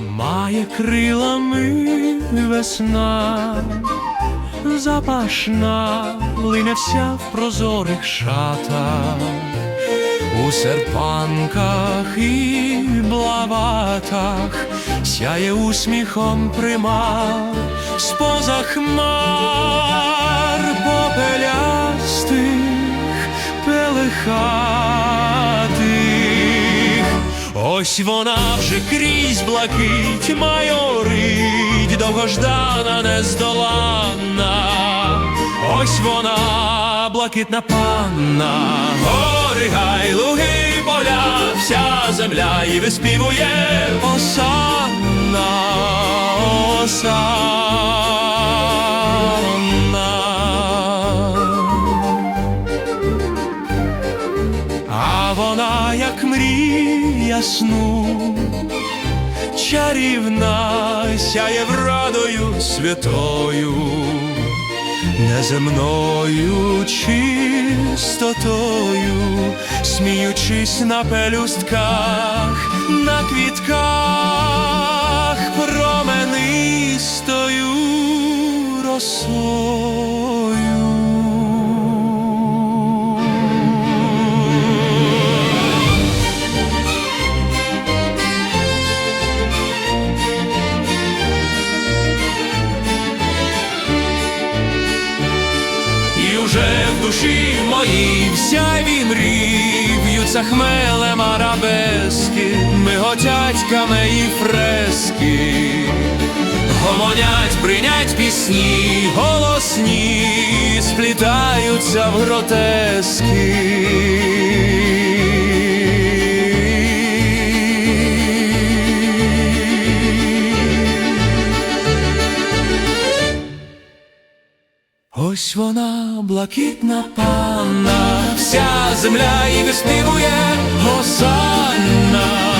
Має крилами весна, запашна, лине вся в прозорих шатах, у серпанках і блаватах, сяє усміхом примар, споза хмар попелястих, пелехатих. Ось вона вже крізь блакить майорить, довгождана, нездоланна. Ось вона, блакитна панна, гори, гай, луги, поля, вся земля і виспівує осанна, осанна. А вона, як мрія сну, чарівна, сяє врадою святою, неземною чистотою, сміючись на пелюстках, на квітках променистою росою. Душі моїй вся він рів'ються хмелем арабески, миготять камеї фрески, гомонять, бринять пісні, голосні, сплітаються в гротески. Ось вона, блакитна панна, вся земля і виспівує Осанна.